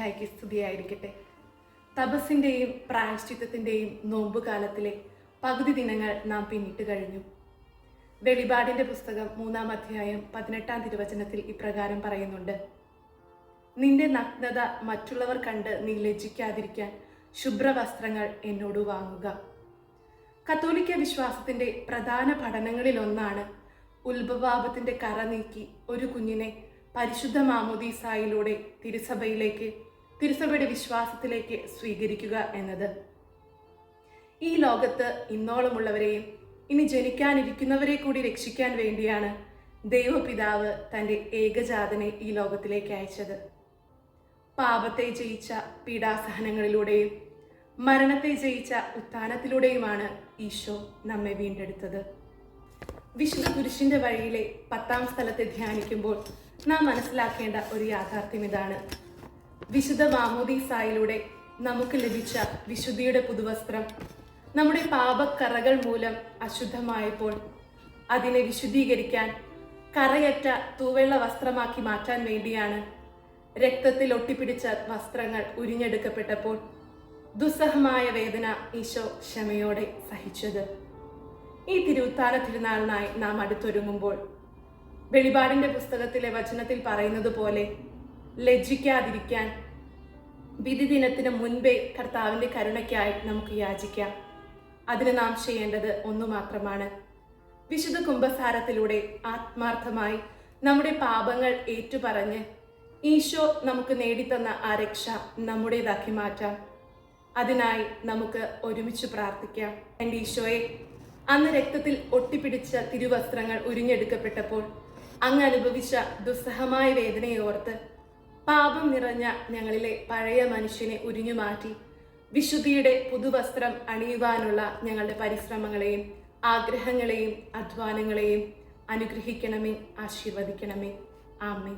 മിശിഹായ്ക്ക് സ്തുതിയായിരിക്കട്ടെ തപസ്സിന്റെയും പ്രായശ്ചിത്തത്തിന്റെയും നോമ്പുകാലത്തിലെ പകുതി ദിനങ്ങൾ നാം പിന്നിട്ട് കഴിഞ്ഞു. വെളിപാടിന്റെ പുസ്തകം മൂന്നാം അധ്യായം പതിനെട്ടാം തിരുവചനത്തിൽ ഇപ്രകാരം പറയുന്നുണ്ട്. നിന്റെ നഗ്നത മറ്റുള്ളവർ കണ്ട് നീ ലജ്ജിക്കാതിരിക്കാൻ ശുഭ്രവസ്ത്രങ്ങൾ എന്നോട് വാങ്ങുക. കത്തോലിക്ക വിശ്വാസത്തിന്റെ പ്രധാന പഠനങ്ങളിലൊന്നാണ് ഉത്ഭവാപത്തിന്റെ കറ നീക്കി ഒരു കുഞ്ഞിനെ പരിശുദ്ധ മാമോദീസായിലൂടെ തിരുസഭയിലേക്ക് തിരുസഭയുടെ വിശ്വാസത്തിലേക്ക് സ്വീകരിക്കുക എന്നത്. ഈ ലോകത്ത് ഇന്നോളമുള്ളവരെയും ഇനി ജനിക്കാനിരിക്കുന്നവരെ കൂടി രക്ഷിക്കാൻ വേണ്ടിയാണ് ദൈവപിതാവ് തന്റെ ഏകജാതനെ ഈ ലോകത്തിലേക്ക് അയച്ചത്. പാപത്തെ ജയിച്ച പീഡാസഹനങ്ങളിലൂടെയും മരണത്തെ ജയിച്ച ഉത്ഥാനത്തിലൂടെയുമാണ് ഈശോ നമ്മെ വീണ്ടെടുത്തത്. വിശുദ്ധ കുരിശിന്റെ വഴിയിലെ പത്താം സ്ഥലത്തെ ധ്യാനിക്കുമ്പോൾ നാം മനസ്സിലാക്കേണ്ട ഒരു യാഥാർത്ഥ്യം ഇതാണ്. വിശുദ്ധ മാമോദീസായിലൂടെ നമുക്ക് ലഭിച്ച വിശുദ്ധിയുടെ പുതുവസ്ത്രം. നമ്മുടെ പാപക്കറകൾ മൂലം അശുദ്ധമായപ്പോൾ അതിനെ വിശുദ്ധീകരിക്കാൻ കറയറ്റ തൂവെള്ള വസ്ത്രമാക്കി മാറ്റാൻ വേണ്ടിയാണ് രക്തത്തിൽ ഒട്ടിപ്പിടിച്ച വസ്ത്രങ്ങൾ ഉരിഞ്ഞെടുക്കപ്പെട്ടപ്പോൾ ദുസ്സഹമായ വേദന ഈശോ ക്ഷമയോടെ സഹിച്ചത്. ഈ തിരുവുത്താന തിരുനാളിനായി നാം അടുത്തൊരുങ്ങുമ്പോൾ വെളിപാടിന്റെ പുസ്തകത്തിലെ വചനത്തിൽ പറയുന്നത് പോലെ ലജ്ജിക്കാതിരിക്കാൻ വിധി ദിനത്തിന് മുൻപേ കർത്താവിന്റെ കരുണയ്ക്കായി നമുക്ക് യാചിക്കാം. അതിന് നാം ചെയ്യേണ്ടത് ഒന്നു മാത്രമാണ്. വിശുദ്ധ കുംഭസാരത്തിലൂടെ ആത്മാർത്ഥമായി നമ്മുടെ പാപങ്ങൾ ഏറ്റുപറഞ്ഞ് ഈശോ നമുക്ക് നേടിത്തന്ന ആ രക്ഷ നമ്മുടേതാക്കി മാറ്റാം. അതിനായി നമുക്ക് ഒരുമിച്ച് പ്രാർത്ഥിക്കാം. എന്റെ ഈശോയെ അന്ന് രക്തത്തിൽ ഒട്ടിപ്പിടിച്ച തിരുവസ്ത്രങ്ങൾ ഉരിഞ്ഞെടുക്കപ്പെട്ടപ്പോൾ അങ്ങ് അനുഭവിച്ച ദുസ്സഹമായ വേദനയെ ഓർത്ത് പാപം നിറഞ്ഞ ഞങ്ങളിലെ പഴയ മനുഷ്യനെ ഉരിഞ്ഞു മാറ്റി വിശുദ്ധിയുടെ പുതുവസ്ത്രം അണിയുവാനുള്ള ഞങ്ങളുടെ പരിശ്രമങ്ങളെയും ആഗ്രഹങ്ങളെയും അധ്വാനങ്ങളെയും അനുഗ്രഹിക്കണമേ ആശീർവദിക്കണമേ. ആമേ